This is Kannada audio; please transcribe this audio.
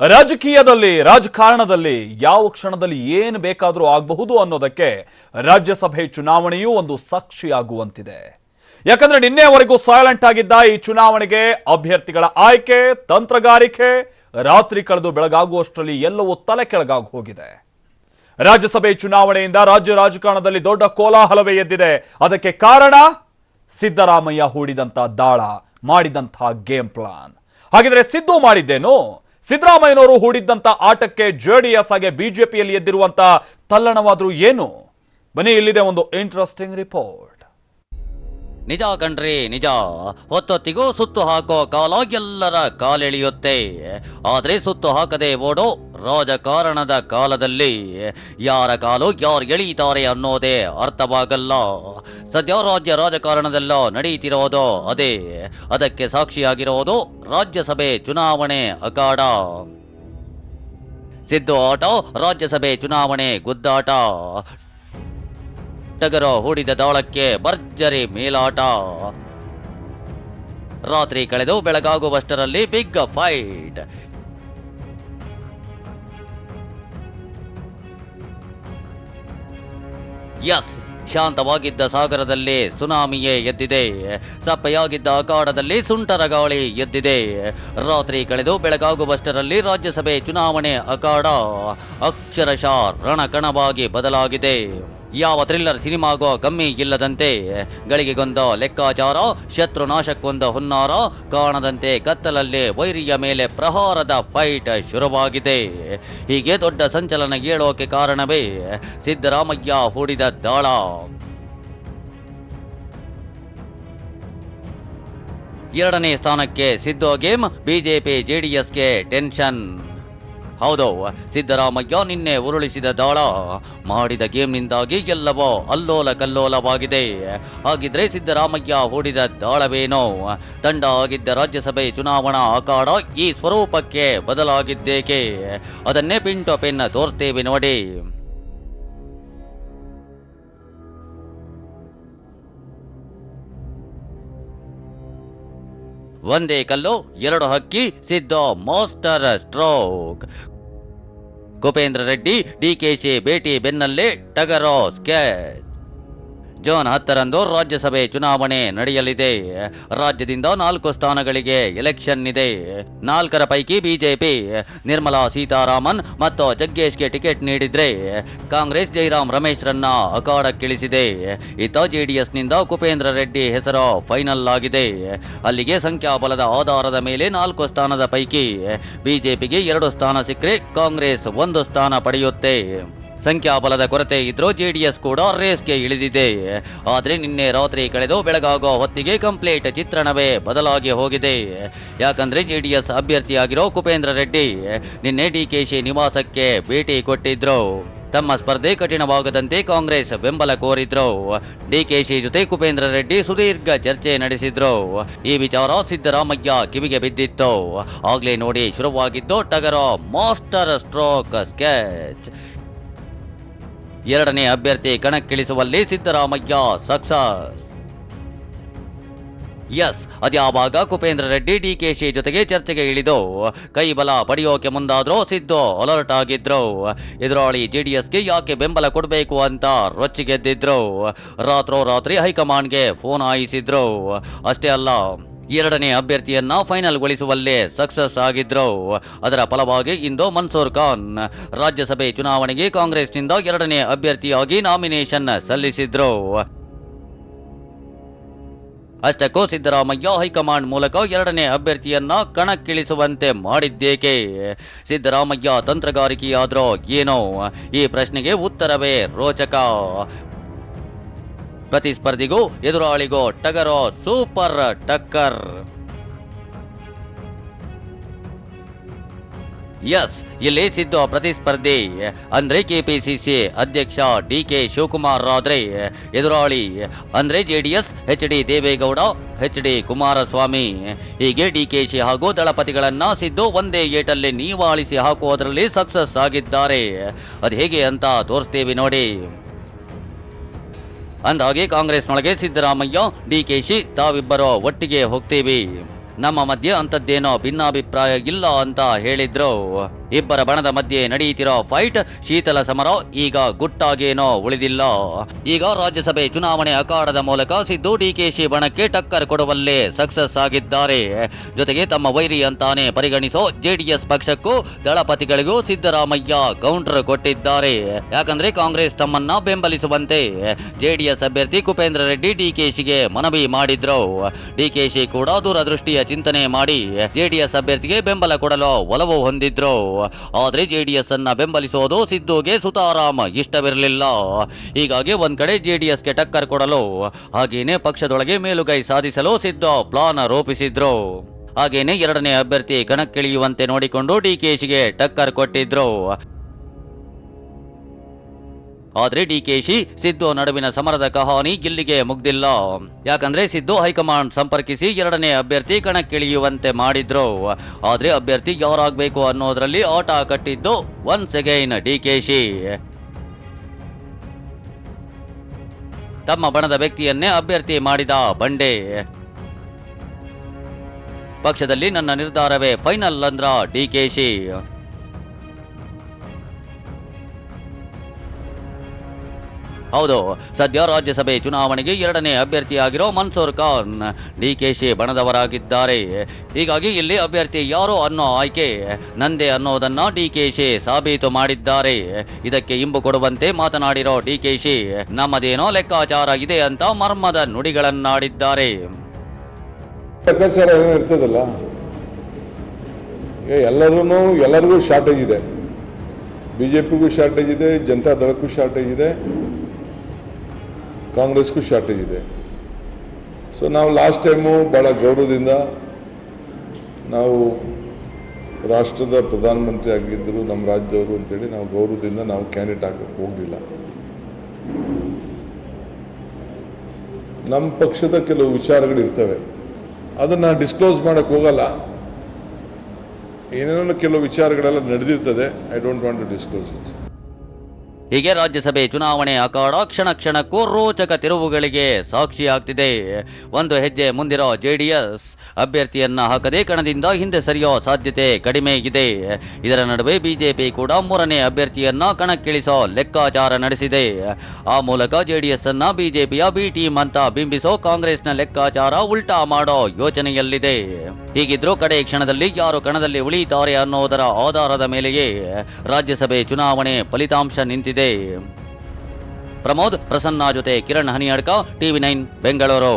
ರಾಜಕೀಯದಲ್ಲಿ, ರಾಜಕಾರಣದಲ್ಲಿ ಯಾವ ಕ್ಷಣದಲ್ಲಿ ಏನು ಬೇಕಾದರೂ ಆಗಬಹುದು ಅನ್ನೋದಕ್ಕೆ ರಾಜ್ಯಸಭೆ ಚುನಾವಣೆಯೂ ಒಂದು ಸಾಕ್ಷಿಯಾಗುವಂತಿದೆ. ಯಾಕಂದ್ರೆ ನಿನ್ನೆವರೆಗೂ ಸೈಲೆಂಟ್ ಆಗಿದ್ದ ಈ ಚುನಾವಣೆಗೆ ಅಭ್ಯರ್ಥಿಗಳ ಆಯ್ಕೆ, ತಂತ್ರಗಾರಿಕೆ ರಾತ್ರಿ ಕಳೆದು ಬೆಳಗಾಗುವಷ್ಟರಲ್ಲಿ ಎಲ್ಲವೂ ತಲೆ ಕೆಳಗಾಗಿ ಹೋಗಿದೆ. ರಾಜ್ಯಸಭೆ ಚುನಾವಣೆಯಿಂದ ರಾಜ್ಯ ರಾಜಕಾರಣದಲ್ಲಿ ದೊಡ್ಡ ಕೋಲಾಹಲವೇ ಎದ್ದಿದೆ. ಅದಕ್ಕೆ ಕಾರಣ ಸಿದ್ದರಾಮಯ್ಯ ಹೂಡಿದಂತ ದಾಳ ಮಾಡಿದಂಥ ಗೇಮ್ ಪ್ಲಾನ್ ಹಾಗಿದ್ರೆ ಸಿದ್ದು ಮಾಡಿದ್ದೇನು? ಸಿದ್ದರಾಮಯ್ಯನವರು ಹೂಡಿದ್ದಂತ ಆಟಕ್ಕೆ ಜೆಡಿಎಸ್ ಹಾಗೆ ಬಿಜೆಪಿಯಲ್ಲಿ ಎದ್ದಿರುವಂತ ತಲ್ಲಣವಾದರೂ ಏನು? ಬನ್ನಿ, ಇಲ್ಲಿದೆ ಒಂದು ಇಂಟ್ರೆಸ್ಟಿಂಗ್ ರಿಪೋರ್ಟ್ ನಿಜ ಕಣ್ರಿ, ನಿಜ. ಹೊತ್ತೊತ್ತಿಗೂ ಸುತ್ತು ಹಾಕೋ ಕಾಲ ಎಲ್ಲರ ಕಾಲೆಳೆಯುತ್ತೆ. ಆದರೆ ಸುತ್ತು ಹಾಕದೆ ಓಡೋ ರಾಜಕಾರಣದ ಕಾಲದಲ್ಲಿ ಯಾರ ಕಾಲು ಯಾರು ಎಳೀತಾರೆ ಅನ್ನೋದೇ ಅರ್ಥವಾಗಲ್ಲ. ಸದ್ಯ ರಾಜ್ಯ ರಾಜಕಾರಣದಲ್ಲ ನಡೆಯುತ್ತಿರೋದು ಅದೇ. ಅದಕ್ಕೆ ಸಾಕ್ಷಿಯಾಗಿರೋದು ರಾಜ್ಯಸಭೆ ಚುನಾವಣೆ ಅಖಾಡ. ಸಿದ್ದು ಆಟ, ರಾಜ್ಯಸಭೆ ಚುನಾವಣೆ ಗುದ್ದಾಟ. ಟಗರ ಹೂಡಿದ ದಾಳಕ್ಕೆ ಭರ್ಜರಿ ಮೇಲಾಟ. ರಾತ್ರಿ ಕಳೆದು ಬೆಳಗಾಗುವಷ್ಟರಲ್ಲಿ ಬಿಗ್ ಫೈಟ್. ಎಸ್ ಶಾಂತವಾಗಿದ್ದ ಸಾಗರದಲ್ಲಿ ಸುನಾಮಿಯೇ ಎದ್ದಿದೆ. ಸಪ್ಪೆಯಾಗಿದ್ದ ಅಖಾಡದಲ್ಲಿ ಸುಂಟರ ಗಾಳಿ ಎದ್ದಿದೆ. ರಾತ್ರಿ ಕಳೆದು ಬೆಳಗಾಗುವಷ್ಟರಲ್ಲಿ ರಾಜ್ಯಸಭೆ ಚುನಾವಣೆ ಅಖಾಡ. ಅಕ್ಷರಶಃ ರಣಕಣವಾಗಿ ಬದಲಾಗಿದೆ. ಯಾವ ಥ್ರಿಲ್ಲರ್ ಸಿನಿಮಾಗೋ ಕಮ್ಮಿ ಇಲ್ಲದಂತೆ ಗಳಿಗೆಗೊಂದ ಲೆಕ್ಕಾಚಾರ, ಶತ್ರು ನಾಶಕ್ಕೊಂದ ಹುನ್ನಾರ, ಕಾಣದಂತೆ ಕತ್ತಲಲ್ಲಿ ವೈರಿಯ ಮೇಲೆ ಪ್ರಹಾರದ ಫೈಟ್ ಶುರುವಾಗಿದೆ. ಹೀಗೆ ದೊಡ್ಡ ಸಂಚಲನ ಏಳೋಕೆ ಕಾರಣವೇ ಸಿದ್ದರಾಮಯ್ಯ ಹೂಡಿದ ದಾಳ ಎರಡನೇ ಸ್ಥಾನಕ್ಕೆ ಸಿದ್ದೋ ಗೇಮ್, ಬಿಜೆಪಿ, ಜೆಡಿಎಸ್ಗೆ ಟೆನ್ಷನ್. ಹೌದು, ಸಿದ್ದರಾಮಯ್ಯ ನಿನ್ನೆ ಉರುಳಿಸಿದ ದಾಳ. ಮಾಡಿದ ಗೇಮ್ನಿಂದಾಗಿ ಎಲ್ಲವೋ ಅಲ್ಲೋಲ ಕಲ್ಲೋಲವಾಗಿದೆ ಹಾಗಿದ್ರೆ ಸಿದ್ದರಾಮಯ್ಯ ಹೂಡಿದ ದಾಳವೇನೋ? ತಂಡ ಆಗಿದ್ದ ರಾಜ್ಯಸಭೆ ಚುನಾವಣಾ ಅಖಾಡ ಈ ಸ್ವರೂಪಕ್ಕೆ ಬದಲಾಗಿದ್ದೇಕೆ? ಅದನ್ನೇ ಪಿಂಟು ಪೆನ್ನ ತೋರಿಸ್ತೇವೆ ನೋಡಿ. ಒಂದೇ ಕಲ್ಲು, ಎರಡು ಹಕ್ಕಿ ಸಿದ್ದ ಮಾಸ್ಟರ್ ಸ್ಟ್ರೋಕ್. ಕುಪೇಂದ್ರ ರೆಡ್ಡಿ ಡಿಕೆಶಿ ಭೇಟಿ ಬೆನ್ನಲ್ಲೇ ಟಗರೋ ಸ್ಕೆಚ್ ಜೂನ್ ಹತ್ತರಂದು ರಾಜ್ಯಸಭೆ ಚುನಾವಣೆ ನಡೆಯಲಿದೆ. ರಾಜ್ಯದಿಂದ ನಾಲ್ಕು ಸ್ಥಾನಗಳಿಗೆ ಎಲೆಕ್ಷನ್ ಇದೆ. ನಾಲ್ಕರ ಪೈಕಿ ಬಿಜೆಪಿ ನಿರ್ಮಲಾ ಸೀತಾರಾಮನ್ ಮತ್ತು ಜಗ್ಗೇಶ್ಗೆ ಟಿಕೆಟ್ ನೀಡಿದ್ರೆ ಕಾಂಗ್ರೆಸ್ ಜೈರಾಮ್ ರಮೇಶ್ರನ್ನ ಅಖಾಡಕ್ಕಿಳಿಸಿದೆ. ಇತ್ತ ಜೆಡಿಎಸ್ನಿಂದ ಕುಪೇಂದ್ರ ರೆಡ್ಡಿ ಹೆಸರು ಫೈನಲ್ ಆಗಿದೆ. ಅಲ್ಲಿಗೆ ಸಂಖ್ಯಾಬಲದ ಆಧಾರದ ಮೇಲೆ ನಾಲ್ಕು ಸ್ಥಾನದ ಪೈಕಿ ಬಿಜೆಪಿಗೆ ಎರಡು ಸ್ಥಾನ ಸಿಕ್ಕರೆ ಕಾಂಗ್ರೆಸ್ ಒಂದು ಸ್ಥಾನ ಪಡೆಯುತ್ತೆ. ಸಂಖ್ಯಾಬಲದ ಕೊರತೆ ಇದ್ರೂ ಜೆಡಿಎಸ್ ಕೂಡ ರೇಸ್ಗೆ ಇಳಿದಿದೆ. ಆದರೆ ನಿನ್ನೆ ರಾತ್ರಿ ಕಳೆದು ಬೆಳಗಾಗೋ ಹೊತ್ತಿಗೆ ಕಂಪ್ಲೀಟ್ ಚಿತ್ರಣವೇ ಬದಲಾಗಿ ಹೋಗಿದೆ. ಯಾಕಂದ್ರೆ ಜೆಡಿಎಸ್ ಅಭ್ಯರ್ಥಿಯಾಗಿರೋ ಕುಪೇಂದ್ರ ರೆಡ್ಡಿ ನಿನ್ನೆ ಡಿಕೆಶಿ ನಿವಾಸಕ್ಕೆ ಭೇಟಿ ಕೊಟ್ಟಿದ್ರು. ತಮ್ಮ ಸ್ಪರ್ಧೆ ಕಠಿಣವಾಗದಂತೆ ಕಾಂಗ್ರೆಸ್ ಬೆಂಬಲ ಕೋರಿದ್ರು. ಡಿಕೆಶಿ ಜೊತೆ ಕುಪೇಂದ್ರ ರೆಡ್ಡಿ ಸುದೀರ್ಘ ಚರ್ಚೆ ನಡೆಸಿದ್ರು. ಈ ವಿಚಾರ ಸಿದ್ದರಾಮಯ್ಯ ಕಿವಿಗೆ ಬಿದ್ದಿತ್ತು. ಆಗ್ಲೇ ನೋಡಿ ಶುರುವಾಗಿದ್ದು ಟಗರ ಮಾಸ್ಟರ್ ಸ್ಟ್ರೋಕ್ ಸ್ಕೆಚ್. ಎರಡನೇ ಅಭ್ಯರ್ಥಿ ಕಣಕ್ಕಿಳಿಸುವಲ್ಲಿ ಸಿದ್ದರಾಮಯ್ಯ ಸಕ್ಸಸ್. ಎಸ್, ಅದ್ಯಾವಾಗ ಕುಪೇಂದ್ರ ರೆಡ್ಡಿ ಡಿಕೆಶಿ ಜೊತೆಗೆ ಚರ್ಚೆಗೆ ಇಳಿದು ಕೈ ಬಲ ಪಡೆಯೋಕೆ ಮುಂದಾದ್ರೂ ಸಿದ್ದು ಅಲರ್ಟ್ ಆಗಿದ್ರು. ಎದುರಾಳಿ ಜೆಡಿಎಸ್ಗೆ ಯಾಕೆ ಬೆಂಬಲ ಕೊಡಬೇಕು ಅಂತ ರೊಚ್ಚಿಗೆದ್ದಿದ್ರು. ರಾತ್ರೋರಾತ್ರಿ ಹೈಕಮಾಂಡ್ಗೆ ಫೋನ್ ಹಾಯಿಸಿದ್ರು. ಅಷ್ಟೇ ಅಲ್ಲ ಎರಡನೇ ಅಭ್ಯರ್ಥಿಯನ್ನ ಫೈನಲ್ಗೊಳಿಸುವಲ್ಲೇ ಸಕ್ಸಸ್ ಆಗಿದ್ರು. ಅದರ ಫಲವಾಗಿ ಇಂದು ಮನ್ಸೂರ್ ಖಾನ್ ರಾಜ್ಯಸಭೆ ಚುನಾವಣೆಗೆ ಕಾಂಗ್ರೆಸ್ನಿಂದ ಎರಡನೇ ಅಭ್ಯರ್ಥಿಯಾಗಿ ನಾಮಿನೇಷನ್ ಸಲ್ಲಿಸಿದ್ರು. ಅಷ್ಟಕ್ಕೂ ಸಿದ್ದರಾಮಯ್ಯ ಹೈಕಮಾಂಡ್ ಮೂಲಕ ಎರಡನೇ ಅಭ್ಯರ್ಥಿಯನ್ನ ಕಣಕ್ಕಿಳಿಸುವಂತೆ ಮಾಡಿದ್ದೇಕೆ? ಸಿದ್ದರಾಮಯ್ಯ ತಂತ್ರಗಾರಿಕೆಯಾದ್ರೋ ಏನೋ? ಈ ಪ್ರಶ್ನೆಗೆ ಉತ್ತರವೇ ರೋಚಕ. ಪ್ರತಿಸ್ಪರ್ಧಿಗೂ ಎದುರಾಳಿಗೂ ಟಗರೋ ಸೂಪರ್ ಟಕ್ಕರ್. ಎಸ್, ಇಲ್ಲಿ ಸಿದ್ದು ಪ್ರತಿಸ್ಪರ್ಧಿ. ಅಂದ್ರೆ ಕೆಪಿಸಿಸಿ ಅಧ್ಯಕ್ಷ ಡಿ ಕೆ ಶಿವಕುಮಾರ್ ಆದ್ರೆ ಎದುರಾಳಿ ಅಂದ್ರೆ JDS H D Deve Gowda, H D Kumaraswamy. ಹೀಗೆ ಡಿ ಕೆ ಶಿ ಹಾಗೂ ದಳಪತಿಗಳನ್ನ ಸಿದ್ದು ಒಂದೇ ಏಟಲ್ಲಿ ನೀವಾಳಿಸಿ ಹಾಕುವುದರಲ್ಲಿ ಸಕ್ಸಸ್ ಆಗಿದ್ದಾರೆ. ಅದು ಹೇಗೆ ಅಂತ ತೋರಿಸ್ತೇವೆ ನೋಡಿ. ಅಂದಾಗೆ ಕಾಂಗ್ರೆಸ್ನೊಳಗೆ ಸಿದ್ದರಾಮಯ್ಯ ಡಿಕೆಶಿ ತಾವಿಬ್ಬರು ಒಟ್ಟಿಗೆ ಹೋಗ್ತೀವಿ. ನಮ್ಮ ಮಧ್ಯೆ ಅಂಥದ್ದೇನೋ ಭಿನ್ನಾಭಿಪ್ರಾಯ ಇಲ್ಲ ಅಂತ ಹೇಳಿದ್ರು. ಇಬ್ಬರ ಬಣದ ಮಧ್ಯೆ ನಡೆಯುತ್ತಿರೋ ಫೈಟ್ ಶೀತಲ ಸಮರ ಈಗ ಗುಟ್ಟಾಗೇನೋ ಉಳಿದಿಲ್ಲ. ಈಗ ರಾಜ್ಯಸಭೆ ಚುನಾವಣೆ ಅಖಾಡದ ಮೂಲಕ ಸಿದ್ದು ಡಿಕೆಶಿ ಬಣಕ್ಕೆ ಟಕ್ಕರ್ ಕೊಡುವಲ್ಲೇ ಸಕ್ಸಸ್ ಆಗಿದ್ದಾರೆ. ಜೊತೆಗೆ ತಮ್ಮ ವೈರಿ ಅಂತಾನೆ ಪರಿಗಣಿಸೋ ಜೆಡಿಎಸ್ ಪಕ್ಷಕ್ಕೂ ದಳಪತಿಗಳಿಗೂ ಸಿದ್ದರಾಮಯ್ಯ ಕೌಂಟರ್ ಕೊಟ್ಟಿದ್ದಾರೆ. ಯಾಕಂದ್ರೆ ಕಾಂಗ್ರೆಸ್ ತಮ್ಮನ್ನ ಬೆಂಬಲಿಸುವಂತೆ ಜೆಡಿಎಸ್ ಅಭ್ಯರ್ಥಿ ಕುಪೇಂದ್ರ ರೆಡ್ಡಿ ಡಿಕೆಶಿಗೆ ಮನವಿ ಮಾಡಿದ್ರು. ಡಿಕೆಶಿ ಕೂಡ ದೂರದೃಷ್ಟಿಯ ಚಿಂತನೆ ಮಾಡಿ ಜೆಡಿಎಸ್ ಅಭ್ಯರ್ಥಿಗೆ ಬೆಂಬಲ ಕೊಡಲು ಒಲವು ಹೊಂದಿದ್ರು. ಆದ್ರೆ ಜೆಡಿಎಸ್ ಅನ್ನ ಬೆಂಬಲಿಸೋದು ಸಿದ್ದುಗೆ ಸುತಾರಾಮ ಇಷ್ಟವಿರಲಿಲ್ಲ. ಹೀಗಾಗಿ ಒಂದ್ ಕಡೆ ಜೆಡಿಎಸ್ಗೆ ಟಕ್ಕರ್ ಕೊಡಲು, ಹಾಗೇನೆ ಪಕ್ಷದೊಳಗೆ ಮೇಲುಗೈ ಸಾಧಿಸಲು ಸಿದ್ದು ಪ್ಲಾನ್ ರೂಪಿಸಿದ್ರು. ಹಾಗೇನೆ ಎರಡನೇ ಅಭ್ಯರ್ಥಿ ಕಣಕ್ಕಿಳಿಯುವಂತೆ ನೋಡಿಕೊಂಡು ಡಿಕೆಶಿಗೆ ಟಕ್ಕರ್ ಕೊಟ್ಟಿದ್ರು. ಆದ್ರೆ ಡಿಕೆಶಿ ಸಿದ್ದು ನಡುವಿನ ಸಮರದ ಕಹಾನಿ ಇಲ್ಲಿಗೆ ಮುಗ್ದಿಲ್ಲ. ಯಾಕಂದ್ರೆ ಸಿದ್ದು ಹೈಕಮಾಂಡ್ ಸಂಪರ್ಕಿಸಿ ಎರಡನೇ ಅಭ್ಯರ್ಥಿ ಕಣಕ್ಕಿಳಿಯುವಂತೆ ಮಾಡಿದ್ರು. ಆದ್ರೆ ಅಭ್ಯರ್ಥಿ ಯಾರಾಗಬೇಕು ಅನ್ನೋದ್ರಲ್ಲಿ ಆಟ ಕಟ್ಟಿದ್ದು ಒನ್ಸ್ ಅಗೈನ್ ಡಿಕೆಶಿ ತಮ್ಮ ಬಣದ ವ್ಯಕ್ತಿಯನ್ನೇ ಅಭ್ಯರ್ಥಿ ಮಾಡಿದ ಬಂಡೆ. ಪಕ್ಷದಲ್ಲಿ ನನ್ನ ನಿರ್ಧಾರವೇ ಫೈನಲ್ ಅಂದ್ರ ಡಿಕೆಶಿ ಹೌದು, ಸದ್ಯ ರಾಜ್ಯಸಭೆ ಚುನಾವಣೆಗೆ ಎರಡನೇ ಅಭ್ಯರ್ಥಿಯಾಗಿರೋ ಮನ್ಸೂರ್ ಖಾನ್ ಡಿ ಕೆ ಶಿ ಬಣದವರಾಗಿದ್ದಾರೆ. ಹೀಗಾಗಿ ಇಲ್ಲಿ ಅಭ್ಯರ್ಥಿ ಯಾರು ಅನ್ನೋ ಆಯ್ಕೆ ನಂದೆ ಕೆ ಶಿ ಸಾಬೀತು ಮಾಡಿದ್ದಾರೆ. ಇದಕ್ಕೆ ಇಂಬು ಕೊಡುವಂತೆ ಮಾತನಾಡಿರೋ ಡಿ ಕೆ ಶಿ, ನಮ್ಮದೇನೋ ಲೆಕ್ಕಾಚಾರ ಇದೆ ಅಂತ ಮರ್ಮದ ನುಡಿಗಳನ್ನಾಡಿದ್ದಾರೆ. ಇರ್ತದಲ್ಲ ಎಲ್ಲರೂ ಎಲ್ಲರಿಗೂ ಶಾರ್ಟೇಜ್ ಇದೆ. ಬಿ ಜೆ ಪಿಗೂ ಶಾರ್ಟೇಜ್ ಇದೆ, ಜನತಾ ದಳಕ್ಕೂ ಶಾರ್ಟೇಜ್ ಇದೆ. ಕಾಂಗ್ರೆಸ್ಗೂ ಶಾರ್ಟೇಜ್ ಇದೆ. ಸೊ ನಾವು ಲಾಸ್ಟ್ ಟೈಮು ಭಾಳ ಗೌರವದಿಂದ ನಾವು ರಾಷ್ಟ್ರದ ಪ್ರಧಾನಮಂತ್ರಿ ಆಗಿದ್ದರು ನಮ್ಮ ರಾಜ್ಯವರು ಅಂತೇಳಿ ನಾವು ಗೌರವದಿಂದ ನಾವು ಕ್ಯಾಂಡಿಡೇಟ್ ಆಗಕ್ಕೆ ಹೋಗಲಿಲ್ಲ. ನಮ್ಮ ಪಕ್ಷದ ಕೆಲವು ವಿಚಾರಗಳು ಇರ್ತವೆ ಅದನ್ನು ಡಿಸ್ಕ್ಲೋಸ್ ಮಾಡೋಕ್ಕೆ ಹೋಗಲ್ಲ. ಏನೇನೋ ಕೆಲವು ವಿಚಾರಗಳೆಲ್ಲ ನಡೆದಿರ್ತದೆ. I don't want to disclose it ಹೀಗೆ ರಾಜ್ಯಸಭೆ ಚುನಾವಣೆ ಅಖಾಡ ಕ್ಷಣ ಕ್ಷಣಕ್ಕೂ ರೋಚಕ ತಿರುವುಗಳಿಗೆ ಸಾಕ್ಷಿಯಾಗ್ತಿದೆ ಒಂದು ಹೆಜ್ಜೆ ಮುಂದಿರೋ ಜೆಡಿಎಸ್ ಅಭ್ಯರ್ಥಿಯನ್ನ ಹಾಕದೆ ಕಣದಿಂದ ಹಿಂದೆ ಸರಿಯೋ ಸಾಧ್ಯತೆ ಕಡಿಮೆ ಇದೆ. ಇದರ ನಡುವೆ ಬಿಜೆಪಿ ಕೂಡ ಮೂರನೇ ಅಭ್ಯರ್ಥಿಯನ್ನ ಕಣಕ್ಕಿಳಿಸೋ ಲೆಕ್ಕಾಚಾರ ನಡೆಸಿದೆ. ಆ ಮೂಲಕ ಜೆಡಿಎಸ್ ಅನ್ನ ಬಿಜೆಪಿಯ ಬಿ ಟೀಮ್ ಅಂತ ಬಿಂಬಿಸೋ ಕಾಂಗ್ರೆಸ್ನ ಲೆಕ್ಕಾಚಾರ ಉಲ್ಟಾ ಮಾಡೋ ಯೋಚನೆಯಲ್ಲಿದೆ. ಹೀಗಿದ್ರೂ ಕಡೆ ಕ್ಷಣದಲ್ಲಿ ಯಾರು ಕಣದಲ್ಲಿ ಉಳಿಯುತ್ತಾರೆ ಅನ್ನೋದರ ಆಧಾರದ ಮೇಲೆಯೇ ರಾಜ್ಯಸಭೆ ಚುನಾವಣೆ ಫಲಿತಾಂಶ ನಿಂತಿದೆ. ಪ್ರಮೋದ್ ಪ್ರಸನ್ನ ಜೊತೆ ಕಿರಣ್ ಹನಿಯಡ್ಕ ಟಿವಿ ನೈನ್ ಬೆಂಗಳೂರು